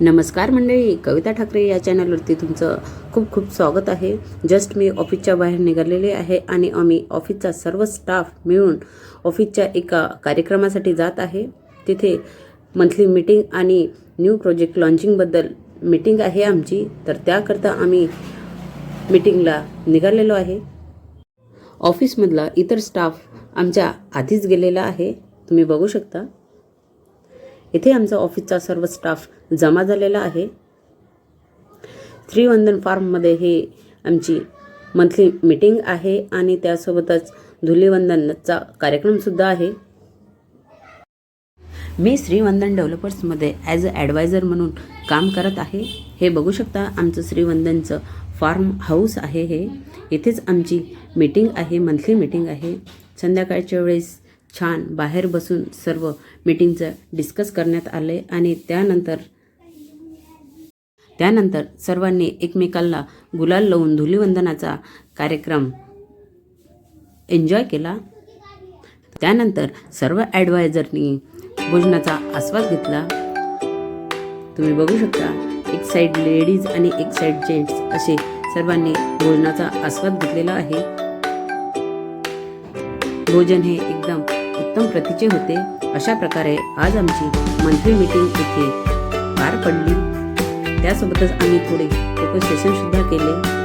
नमस्कार मंडळी कविता ठाकरे या चॅनलवरती तुमचं खूप खूप स्वागत आहे. जस्ट मी ऑफिसच्या बाहेर निघालेले आहे आणि आम्ही ऑफिसचा सर्व स्टाफ मिळून ऑफिसच्या एका कार्यक्रमासाठी जात आहे. तिथे मंथली मीटिंग आणि न्यू प्रोजेक्ट लॉन्चिंगबद्दल मीटिंग आहे आमची. तर त्याकरता आम्ही मीटिंगला निघालेलो आहे. ऑफिसमधला इतर स्टाफ आमच्या आधीच गेलेला आहे. तुम्ही बघू शकता. इथे आमचा ऑफिसचा सर्व स्टाफ जमा झालेला आहे. त्रिवंदन फार्ममध्ये हे आमची मंथली मीटिंग आहे आणि त्यासोबतच धुलीवंदनचा कार्यक्रमसुद्धा आहे. मी श्रीवंदन डेव्हलपर्समध्ये ॲज अ ॲडवायझर म्हणून काम करत आहे. हे बघू शकता आमचं श्रीवंदनचं फार्म हाऊस आहे हे. इथेच आमची मीटिंग आहे मंथली मीटिंग आहे. संध्याकाळच्या वेळेस छान बाहेर बसून सर्व मीटिंगचं डिस्कस करण्यात आले आणि त्यानंतर त्यानंतर सर्वांनी एकमेकांना गुलाल लावून धुलीवंदनाचा कार्यक्रम एन्जॉय केला. त्यानंतर सर्व ॲडवायझरनी भोजनाचा आस्वाद घेतला. तुम्ही बघू शकता एक साईड लेडीज आणि एक साईड जेंट्स असे सर्वांनी भोजनाचा आस्वाद घेतलेला आहे. भोजन हे एकदम उत्तम प्रतीचे होते. अशा प्रकारे आज आमची मंथली मीटिंग येथे पार पडली. त्यासोबतच आम्ही थोडे फोकस सेशन सुद्धा केले.